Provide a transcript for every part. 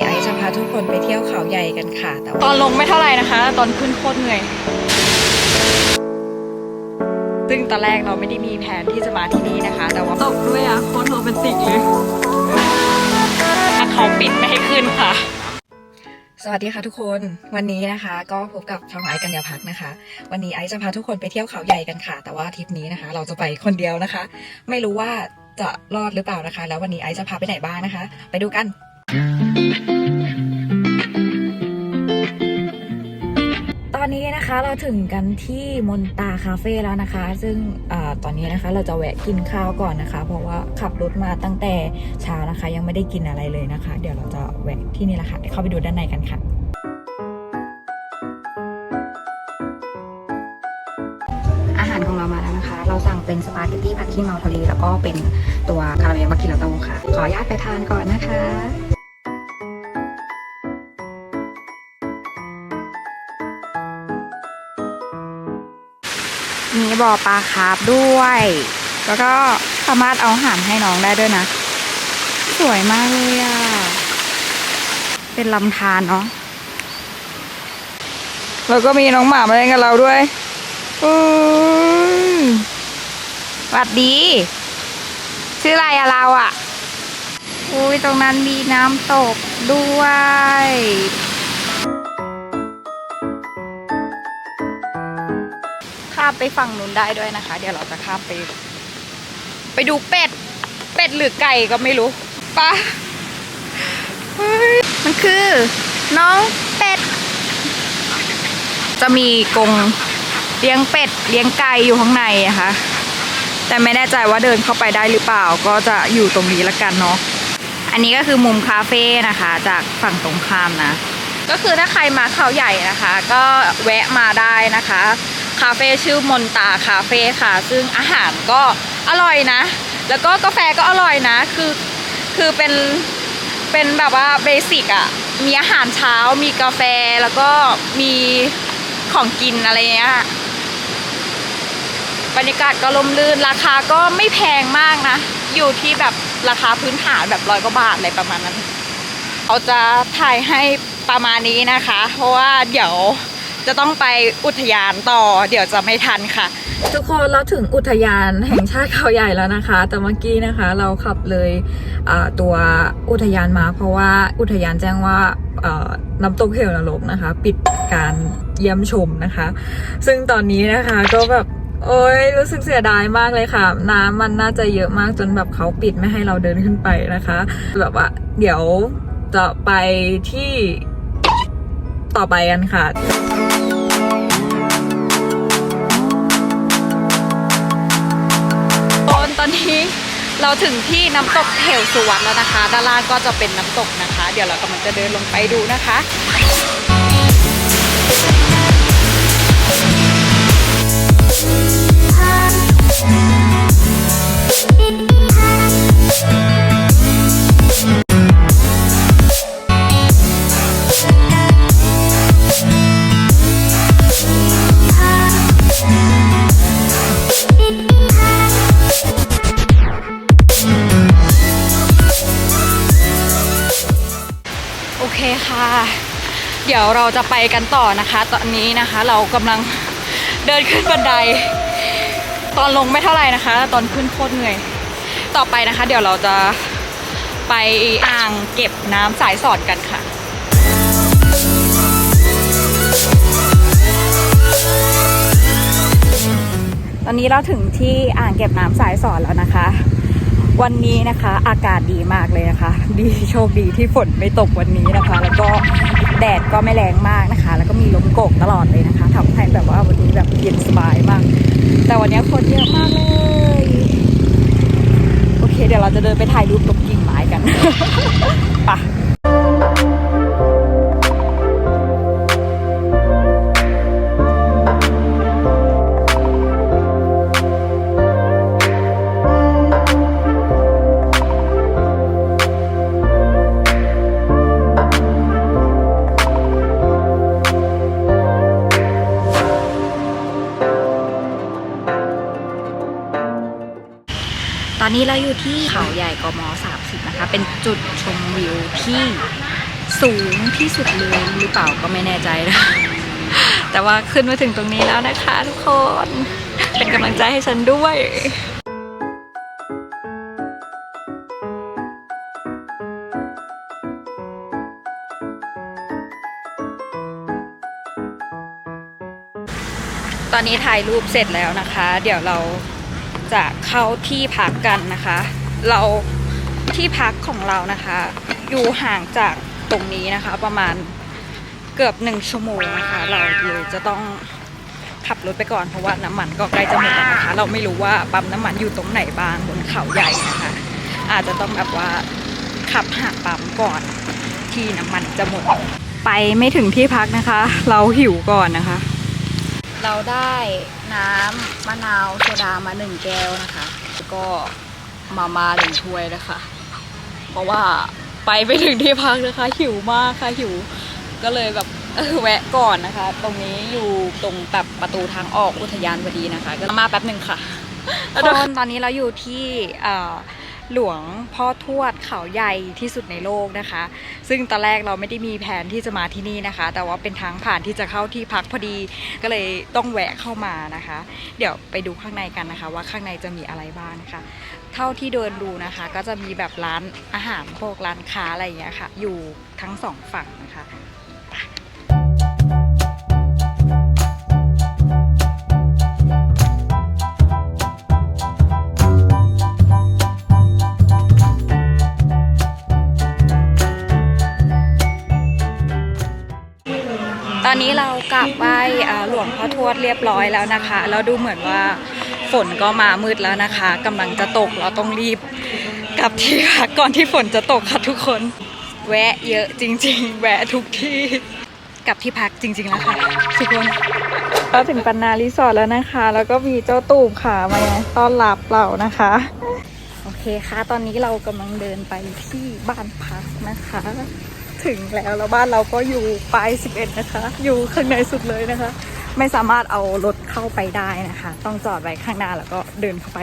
ไอซ์จะพาทุกคนไปเที่ยวเขาใหญ่กันค่ะแต่ตว่าอนลงไม่เท่าไหร่นะคะ ตอนขึ้นโคตรเหนื่อย ซึ่งตอนแรกเราไม่ได้มีแผนที่จะมาที่นี่นะคะ แต่ว่าตกด้วยอะโคตรโรแมนติกเลยถ้าเขาปิดไม่ให้ขึ้นค่ะ สวัสดีค่ะทุกคนวันนี้นะคะ ก็พบกับช่องไอซ์กัญญาพักนะคะ วันนี้ไอซ์จะพาทุกคนไปเที่ยวเขาใหญ่กันค่ะ แต่ว่าทริปนี้นะคะ เราจะไปคนเดียวนะคะ ไม่รู้ว่าจะรอดหรือเปล่านะคะ แล้ววันนี้ไอซ์จะพาไปไหนบ้างนะคะ ไปดูกันต นี้นะคะเราถึงกันที่มนตาคาเฟ่แล้วนะคะ ซึ่งอตอนนี้นะคะเราจะแวะกินข้าวก่อนนะคะ เพราะว่าขับรถมาตั้งแต่เช้านะคะ ยังไม่ได้กินอะไรเลยนะคะ เดี๋ยวเราจะแวะที่นี่แหละค่ะเข้าไปดูด้านในกันค่ะอาหารของเรามาแล้วนะคะ เราสั่งเป็นสปาเกตตี้ผัดขี้เมาทะเลแล้วก็เป็นตัวคาราเมลมัคคิราโต้ค่ะ ขออนุญาตไปทานก่อนนะคะ มีบ่อปลาคาร์ฟด้วย แล้วก็สามารถเอาอาหารให้น้องได้ด้วยนะ สวยมากเลยอะเป็นลำธารเนาะแล้วก็มีน้องหมามาเล่นกับเราด้วยอืมหวัดดี ชื่ออะไรอะเราอะอุ้ยตรงนั้นมีน้ำตกด้วยามไปฝั่งนู้นได้ด้วยนะคะ เดี๋ยวเราจะข้ามไป ไปดูเป็ด เป็ดหรือไก่ก็ไม่รู้ปะมันคือ น้องเป็ด จะมีกรงเลี้ยงเป็ดเลี้ยงไก่อยู่ข้างในนะคะแต่ไม่แน่ใจว่าเดินเข้าไปได้หรือเปล่าก็จะอยู่ตรงนี้ละกันเนาะอันนี้ก็คือมุมคาเฟ่นะคะ จากฝั่งตรงข้ามนะ ก็คือถ้าใครมาเขาใหญ่นะคะ ก็แวะมาได้นะคะ คาเฟ่ชื่อมนตาคาเฟ่ค่ะ ซึ่งอาหารก็อร่อยนะ แล้วก็กาแฟก็อร่อยนะ คือคือเป็นเป็นแบบว่าเบสิกอะ่ะมีอาหารเช้ามีกาแฟแล้วก็มีของกินอะไรเงี้ยบรรยากาศก็ลมลื่นราคาก็ไม่แพงมากนะ อยู่ที่แบบราคาพื้นฐานแบบร้อยกว่าบาทอะไรประมาณนั้น เขาจะถ่ายให้ประมาณนี้นะคะ เพราะว่าเดี๋ยว จะต้องไปอุทยานต่อ เดี๋ยวจะไม่ทันค่ะ ทุกคนเราถึงอุทยานแห่งชาติเขาใหญ่แล้วนะคะ แต่เมื่อกี้นะคะเราขับเลยตัวอุทยานมาเพราะว่าอุทยานแจ้งว่าน้ำตกเหวนรกนะคะ ปิดการเยี่ยมชมนะคะ ซึ่งตอนนี้นะคะก็แบบโอ้ยรู้สึกเสียดายมากเลยค่ะ น้ำมันน่าจะเยอะมากจนแบบเขาปิดไม่ให้เราเดินขึ้นไปนะคะ แบบว่า เดี๋ยวจะไปที่ต่อไปกันค่ะ นี้เราถึงที่น้ำตกเถวสุวรรณแล้วนะคะ ด้านล่างก็จะเป็นน้ำตกนะคะ เดี๋ยวเรากำลังจะเดินลงไปดูนะคะโอ ดี๋ยวเราจะไปกันต่อนะคะ ตอนนี้นะคะเรากำลังเดินขึ้นบันได ตอนลงไม่เท่าไหร่นะคะ ตอนขึ้นโคตรเหนื่อย ต่อไปนะคะ เดี๋ยวเราจะไปอ่างเก็บน้ำสายสอดกันค่ะตอนนี้เราถึงที่อ่างเก็บน้ำสายสอนแล้วนะคะ วันนี้นะคะอากาศดีมากเลยนะคะ ดีโชคดีที่ฝนไม่ตกวันนี้นะคะ แล้วก็ แดดก็ไม่แรงมากนะคะ แล้วก็มีลมโกกตลอดเลยนะคะทำให้แบบว่าวันนี้แบบเย็นสบายมาก แต่วันนี้คนเยอะมากเลย โอเค เดี๋ยวเราจะเดินไปถ่ายรูปตบกิ่งไม้กันไปะ ตอนนี้เราอยู่ที่เขาใหญ่กม30นะคะ เป็นจุดชมวิวที่สูงที่สุดเลยหรือเปล่าก็ไม่แน่ใจนะแต่ว่าขึ้นมาถึงตรงนี้แล้วนะคะทุกคน เป็นกำลังใจให้ฉันด้วยตอนนี้ถ่ายรูปเสร็จแล้วนะคะ เดี๋ยวเรา จะเข้าที่พักกันนะคะ เราที่พักของเรานะคะ อยู่ห่างจากตรงนี้นะคะ ประมาณเกือบหนึ่งชั่วโมงนะคะ เราเลยจะต้องขับรถไปก่อนเพราะว่าน้ำมันก็ใกล้จะหมดแล้วนะคะ เราไม่รู้ว่าปั๊มน้ำมันอยู่ตรงไหนบ้างบนเขาใหญ่นะคะ อาจจะต้องแบบว่าขับหาปั๊มก่อนที่น้ำมันจะหมดไปไม่ถึงที่พักนะคะ เราหิวก่อนนะคะ เราได้ น้ำมะนาวโซดามาหนึ่งแก้วนะคะ แล้วก็มามาหนึ่งถ้วยนะคะ เพราะว่าไปไม่ถึงที่พักนะคะ หิวมากค่ะหิว ก็เลยแบบแวะก่อนนะคะ ตรงนี้อยู่ตรงแบบประตูทางออกอุทยานพอดีนะคะ ก็มาแป๊บหนึ่งค่ะตอนตอนนี้เราอยู่ที่อ่อ หลวงพ่อทวดเขาใหญ่ที่สุดในโลกนะคะ ซึ่งตอนแรกเราไม่ได้มีแผนที่จะมาที่นี่นะคะ แต่ว่าเป็นทางผ่านที่จะเข้าที่พักพอดีก็เลยต้องแวะเข้ามานะคะ เดี๋ยวไปดูข้างในกันนะคะ ว่าข้างในจะมีอะไรบ้างนะคะ เท่าที่เดินดูนะคะ ก็จะมีแบบร้านอาหารพวกร้านค้าอะไรอย่างเงี้ยค่ะ อยู่ทั้งสองฝั่งนะคะ วงพ่อทวดเรียบร้อยแล้วนะคะแล้วดูเหมือนว่าฝนก็มามืดแล้วนะคะกำลังจะตกเราต้องรีบกลับที่พักก่อนที่ฝนจะตกค่ะทุกคน แวะเยอะจริง ๆ แวะทุกที่กลับที่พักจริงๆแล้วค่ะทุกคนเราถึงปันนารีสอร์ทแล้วนะคะ แล้วก็มีเจ้าตูบขามาต้อนรับเรานะคะ โอเคค่ะ ตอนนี้เรากำลังเดินไปที่บ้านพักนะคะ ถึงแล้วแล้วบ้านเราก็อยู่ปลาย11 นะคะ อยู่ข้างในสุดเลยนะคะ ไม่สามารถเอารถเข้าไปได้นะคะ ต้องจอดไว้ข้างหน้าแล้วก็เดินเข้าไป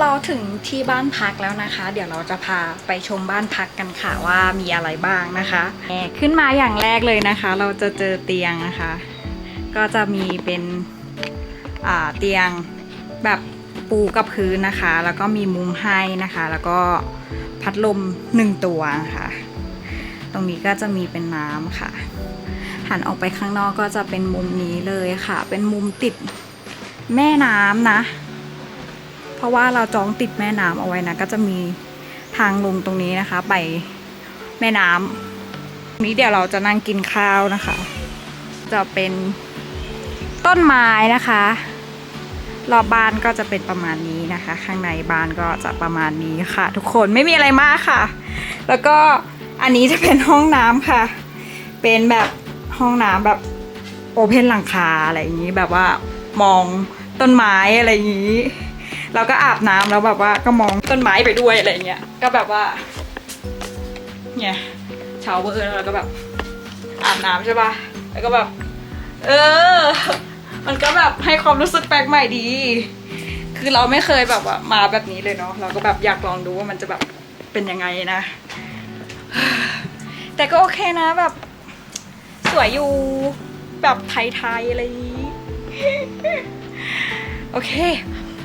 เราถึงที่บ้านพักแล้วนะคะ เดี๋ยวเราจะพาไปชมบ้านพักกันค่ะว่ามีอะไรบ้างนะคะแขึ้นมาอย่างแรกเลยนะคะ เราจะเจอเตียงนะคะ ก็จะมีเป็นเตียงแบบ ปูกับพื้นนะคะ แล้วก็มีมุมให้นะคะ แล้วก็พัดลมหนึ่งตัวนะคะตรงนี้ก็จะมีเป็นน้ำค่ะ หันออกไปข้างนอกก็จะเป็นมุมนี้เลยค่ะ เป็นมุมติดแม่น้ำนะ เพราะว่าเราจองติดแม่น้ำเอาไว้นะ ก็จะมีทางลงตรงนี้นะคะ ไปแม่น้ำนี้เดี๋ยวเราจะนั่งกินข้าวนะคะ จะเป็นต้นไม้นะคะ รอบบ้านก็จะเป็นประมาณนี้นะคะ ข้างในบ้านก็จะประมาณนี้ค่ะ ทุกคนไม่มีอะไรมากค่ะ แล้วก็อันนี้จะเป็นห้องน้ำค่ะ เป็นแบบห้องน้ำแบบโอเพนหลังคาอะไรอย่างนี้แบบว่ามองต้นไม้อะไรอย่างนี้เราก็อาบน้ำแล้วแบบว่าก็มองต้นไม้ไปด้วยอะไรเงี้ยก็แบบว่าเนี่ยชาวเวอร์แล้วเราก็แบบอาบน้ำใช่ปะแล้วก็แบบ เออ มันก็แบบให้ความรู้สึกแปลกใหม่ดี คือเราไม่เคยแบบว่ามาแบบนี้เลยเนาะ เราก็แบบอยากลองดูว่ามันจะแบบเป็นยังไงนะ แต่ก็โอเคนะแบบ สวยอยู่แบบไทยๆอะไรนี้ โอเค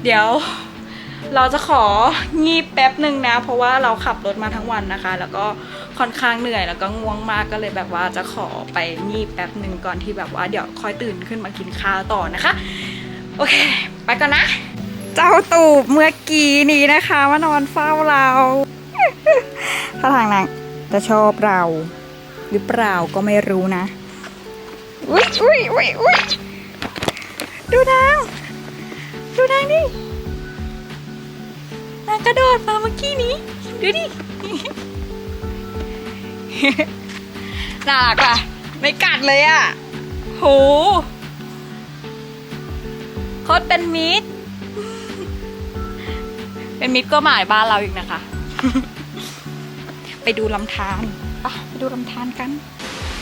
เดี๋ยวเราจะของีบแป๊บหนึ่งนะ เพราะว่าเราขับรถมาทั้งวันนะคะ แล้วก็ ค่อนข้างเหนื่อยแล้วก็ง่วงมากก็เลยแบบว่าจะขอไปงีบแป๊บหนึ่งก่อนที่แบบว่าเดี๋ยวค่อยตื่นขึ้นมากินข้าวต่อนะคะ โอเค ไปก่อนนะ เจ้าตูบเมื่อกี้นี้นะคะมานอนเฝ้าเราถ้าทางนางจะชอบเรา หรือเปล่าก็ไม่รู้นะอุ้ยอุ้ยอุ้ยอุ้ยดูนางดูนางดินางกระโดดมาเมื่อกี้นี้ ดูดิ น่ารักว่ะ ไม่กัดเลยอะโหโคตรเป็นมิตร เป็นมิตรก็หมายบ้านเราอีกนะคะ ไปดูลำธารไปไปดูลำธารกัน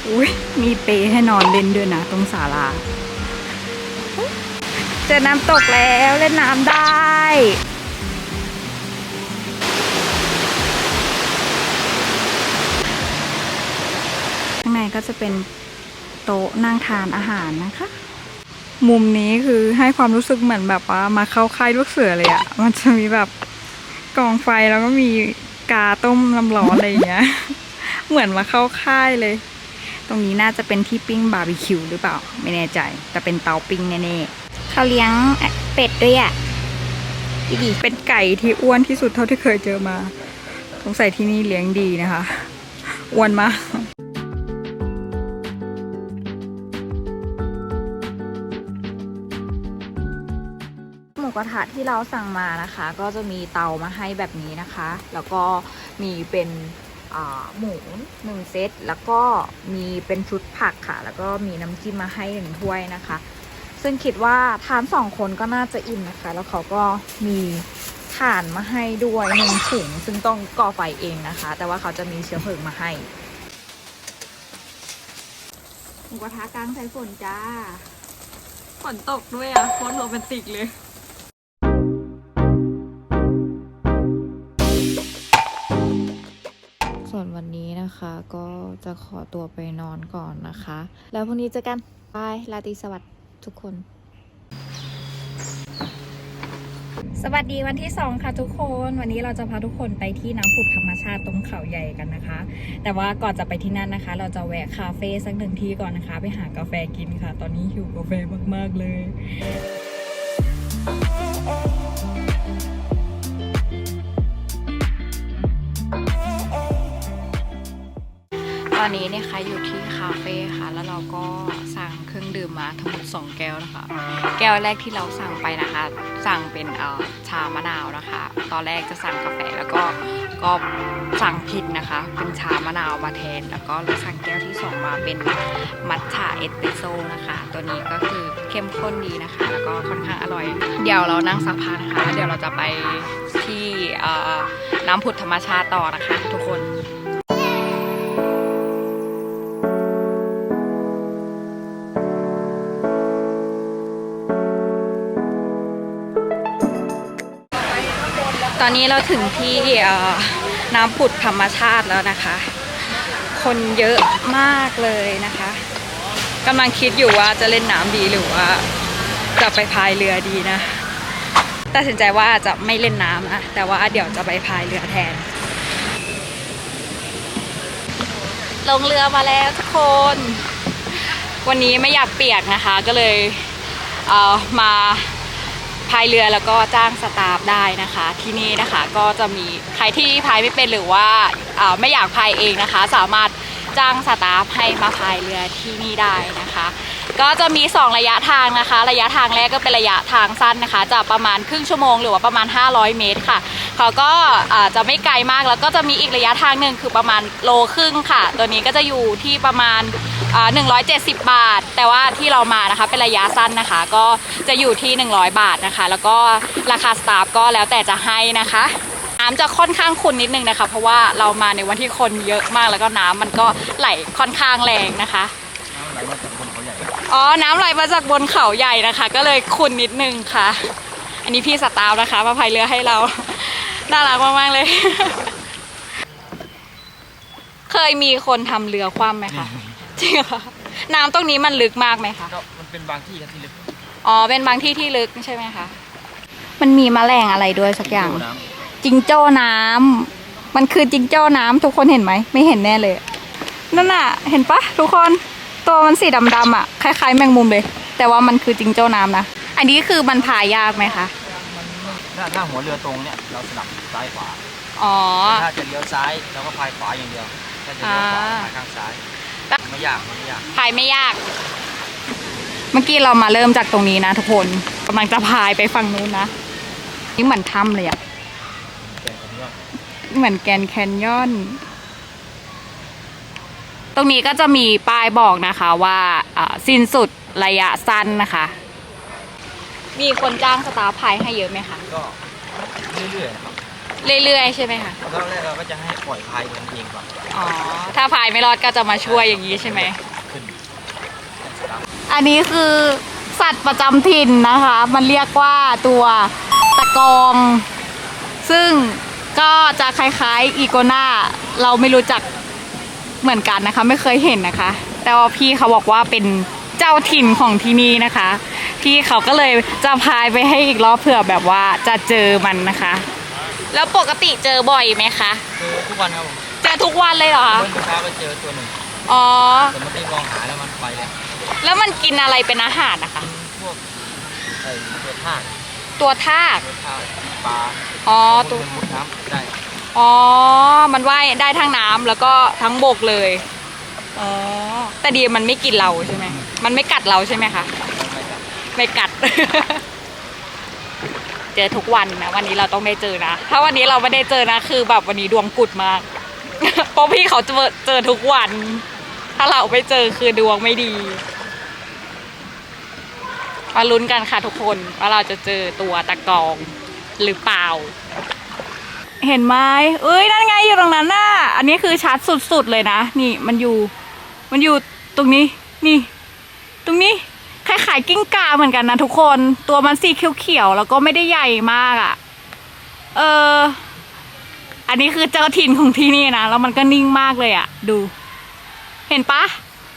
อุ้ยมีเปรย์ให้นอนเล่นด้วยนะ ตรงศาลา เจอน้ำตกแล้วเล่นน้ำได้ ก็จะเป็นโต๊ะนั่งทานอาหารนะคะ มุมนี้คือให้ความรู้สึกเหมือนแบบว่ามาเข้าค่ายลูกเสือเลยอะมันจะมีแบบกองไฟแล้วก็มีกาต้มน้ำร้อนอะไรอย่างเงี้ย เหมือนมาเข้าค่ายเลย ตรงนี้น่าจะเป็นที่ปิ้งบาร์บีคิวหรือเปล่า ไม่แน่ใจ แต่เป็นเตาปิ้งแน่ๆเขาเลี้ยงเป็ดด้วยอะดีดีเป็นไก่ที่อ้วนที่สุดเท่าที่เคยเจอมาสงสัยที่นี่เลี้ยงดีนะคะ อ้วนมาก กระทะที่เราสั่งมานะคะ ก็จะมีเตามาให้แบบนี้นะคะ แล้วก็มีเป็นหมูหนึ่งเซตแล้วก็มีเป็นชุดผักค่ะ แล้วก็มีน้ำจิ้มมาให้หนึ่งถ้วยนะคะ ซึ่งคิดว่าทานสองคนก็น่าจะอิ่มนะคะ แล้วเขาก็มีถ่านมาให้ด้วยหนึ่งถุงซึ่งต้องก่อไฟเองนะคะ แต่ว่าเขาจะมีเชื้อเพลิงมาให้หมูกระทะกลางสายฝนจ้า ฝนตกด้วยอะโคตรโรแมนติกเลย นะคะ ก็จะขอตัวไปนอนก่อนนะคะ แล้วพรุ่งนี้เจอกันบายราตีสวัสดิ์ทุกคน สวัสดีวันที่ 2 ค่ะทุกคน วันนี้เราจะพาทุกคนไปที่น้ำผุดธรรมชาติตรงเขาใหญ่กันนะคะ แต่ว่าก่อนจะไปที่นั่นนะคะ เราจะแวะคาเฟ่สักหนึ่งที่ก่อนนะคะ ไปหากาแฟกินค่ะ ตอนนี้หิวกาแฟมากๆเลย อนนี้เนี่ยค่ะอยู่ที่คาเฟ่ค่ะ แล้วเราก็สั่งเครื่องดื่มมาทั้งหมด2แก้วนะคะ แก้วแรกที่เราสั่งไปนะคะ สั่งเป็นชามะนาวนะคะ ตอนแรกจะสั่งกาแฟแล้วก็ก็สั่งผิดนะคะ เป็นชามะนาวมาแทน แล้วก็เลยสั่งแก้วที่สองมาเป็นมัทฉะเอสเปรสโซ่นะคะ ตัวนี้ก็คือเข้มข้นดีนะคะ แล้วก็ค่อนข้างอร่อย เดี๋ยวเรานั่งสักพักนะคะ เดี๋ยวเราจะไปที่น้ำผุดธรรมชาติต่อนะคะ ทุกคน ตอนนี้เราถึงที่น้ำผุดธรรมชาติแล้วนะคะ คนเยอะมากเลยนะคะกำลังคิดอยู่ว่าจะเล่นน้ำดีหรือว่าจะไปพายเรือดีนะตัดสินใจว่าจะไม่เล่นน้ำนะแต่ว่าเดี๋ยวจะไปพายเรือแทน ลงเรือมาแล้วทุกคน วันนี้ไม่อยากเปียกนะคะ ก็เลยเอ่อมา พายเรือแล้วก็จ้างสตาฟได้นะคะ ที่นี่นะคะก็จะมีใครที่พายไม่เป็นหรือว่าไม่อยากพายเองนะคะ สามารถจ้างสตาฟให้มาพายเรือที่นี่ได้นะคะ ก็จะมี 2 ระยะทางนะคะ ระยะทางแรกก็เป็นระยะทางสั้นนะคะ จะประมาณครึ่งชั่วโมงหรือว่าประมาณ 500 เมตรค่ะ เขาก็อ่าจะไม่ไกลมากแล้วก็จะมีอีกระยะทางหนึ่งคือประมาณโลครึ่งค่ะ ตัวนี้ก็จะอยู่ที่ประมาณอ่า170 บาท แต่ว่าที่เรามานะคะเป็นระยะสั้นนะคะ ก็จะอยู่ที่ 100 บาทนะคะ แล้วก็ราคาสตาฟก็แล้วแต่จะให้นะคะน้ำจะค่อนข้างขุ่นนิดนึงนะคะ เพราะว่าเรามาในวันที่คนเยอะมากแล้วก็น้ำมันก็ไหลค่อนข้างแรงนะคะอ๋อ น้ำไหลมาจากบนเขาใหญ่นะคะ ก็เลยขุ่นนิดนึงค่ะ อันนี้พี่สตาฟนะคะ มาพายเรือให้เรา น่ารักมากๆเลย เคยมีคนทำเรือคว่ำไหมคะจริงเหรอน้ำตรงนี้มันลึกมากไหมคะก็มันเป็นบางที่ครับที่ลึกอ๋อเป็นบางที่ที่ลึกใช่ไหมคะมันมีแมลงอะไรด้วยสักอย่างดูน้จิงโจ้น้ำ มันคือจิงโจ้น้ำทุกคนเห็นไหม ไม่เห็นแน่เลย นั่นน่ะ เห็นปะทุกคน ตัวมันสีดำๆอะ คล้ายๆ แมงมุมเลย แต่ว่ามันคือจิงโจ้น้ำนะ อันนี้คือมันพายยากไหมคะำ ถ้าถ้าหัวเรือตรงเนี่ยเราสลับซ้ายขวาอ๋อถ้าจะเลี้ยวซ้ายเราก็พายขวาอย่างเดียวถ้าจะเลี้ยวขวาอ่า พายข้างซ้ายไม่ยากไม่ยากพายไม่ยาก เมื่อกี้เรามาเริ่มจากตรงนี้นะทุกคนกำลังจะพายไปฝั่งนู้นนะนี่เหมือนถ้ำเลยอะแต่ผมก็เหมือนแกรนด์แคนยอน ตรงนี้ก็จะมีป้ายบอกนะคะว่าอ่าสิ้นสุดระยะสั้นนะคะ มีคนจ้างสตาฟพายให้เยอะไหมคะก็เรื่อยๆนะครับเรื่อยๆใช่ไหมคะแล้วก็แรกเราก็จะให้ปล่อยพายกันเองก่อนอ๋อถ้าพายไม่รอดก็จะมาช่วยอย่างนี้ใช่ไหมขึ้นอันนี้คือสัตว์ประจำถิ่นนะคะ มันเรียกว่าตัวตะกอง ซึ่งก็จะคล้ายๆอีโกนาเราไม่รู้จักเหมือนกันนะคะ ไม่เคยเห็นนะคะ แต่ว่าพี่เขาบอกว่าเป็น เจ้าถิ่นของที่นี่นะคะพี่เขาก็เลยจะพายไปให้อีกรอบเผื่อแบบว่าจะเจอมันนะคะ แล้วปกติเจอบ่อยไหมคะคือทุกวันครับผมเจอทุกวันเลยเหรอคะ เมื่อเช้าก็เจอตัวหนึ่งอ๋อ แต่เมื่อกี้มองหาแล้วมันไปแล้วแล้วมันกินอะไรเป็นอาหารนะคะ พวกไอ้ตัวทากตัวทาก ตัวทากปลาอ๋อตัตัววมันมุดน้ำได้ อ๋อ มันว่ายได้ทั้งน้ำแล้วก็ทั้งบกเลย อ๋อ แต่ดีมันไม่กินเราใช่ไหม มันไม่กัดเราใช่ไหมคะไม่กัดไม่กัด เจอทุกวันนะวันนี้เราต้องได้เจอนะ ถ้าวันนี้เราไม่ได้เจอนะ คือแบบวันนี้ดวงกุดมาก เพราะพี่เขาเจอเจอทุกวัน ถ้าเราไม่เจอคือดวงไม่ดี มาลุ้นกันค่ะทุกคนว่าเราจะเจอตัวตะกองหรือเปล่า เห็นไหมเอ้ยนั่นไงอยู่ตรงนั้นน่ะ อันนี้คือชัดสุดๆเลยนะ นี่มันอยู่ มันอยู่ตรงนี้ นี่ ตรงนี้คล้ายๆกิ้งก่าเหมือนกันนะทุกคน ตัวมันสีเขียวๆแล้วก็ไม่ได้ใหญ่มากอะ่ะ เออ อันนี้คือเจ้าถิ่นของที่นี่นะ แล้วมันก็นิ่งมากเลยอะ่ะ ดู เห็นปะ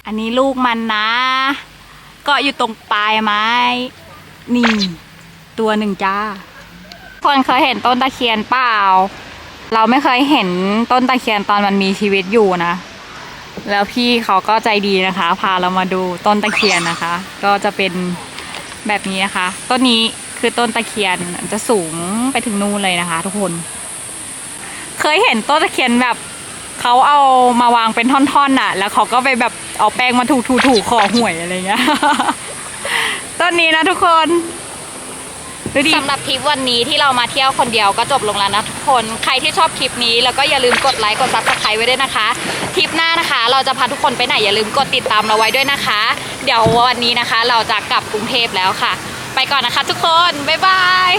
อันนี้ลูกมันนะกาะอยู่ตรงปลายไม้ นี่ ตัวหนึ่งจ้า คนเคยเห็นต้นตะเคียนเปล่า เราไม่เคยเห็นต้นตะเคียนตอนมันมีชีวิตอยู่นะ แล้วพี่เขาก็ใจดีนะคะ พาเรามาดูต้นตะเคียนนะคะ ก็จะเป็นแบบนี้นะคะ ต้นนี้คือต้นตะเคียนจะสูงไปถึงนู่นเลยนะคะ ทุกคน เคยเห็นต้นตะเคียนแบบเขาเอามาวางเป็นท่อนๆน่ะ แล้วเขาก็ไปแบบเอาแป้งมาถูๆๆคอห่วยอะไรเงี้ย ต้นนี้นะทุกคน สำหรับทริปวันนี้ที่เรามาเที่ยวคนเดียวก็จบลงแล้วนะทุกคน ใครที่ชอบคลิปนี้ แล้วก็อย่าลืมกดไลค์กดซับสไครต์ไว้ด้วยนะคะ ทริปหน้านะคะ เราจะพาทุกคนไปไหนอย่าลืมกดติดตามเราไว้ด้วยนะคะ เดี๋ยววันนี้นะคะ เราจะกลับกรุงเทพแล้วค่ะ ไปก่อนนะคะ ทุกคน บ๊ายบาย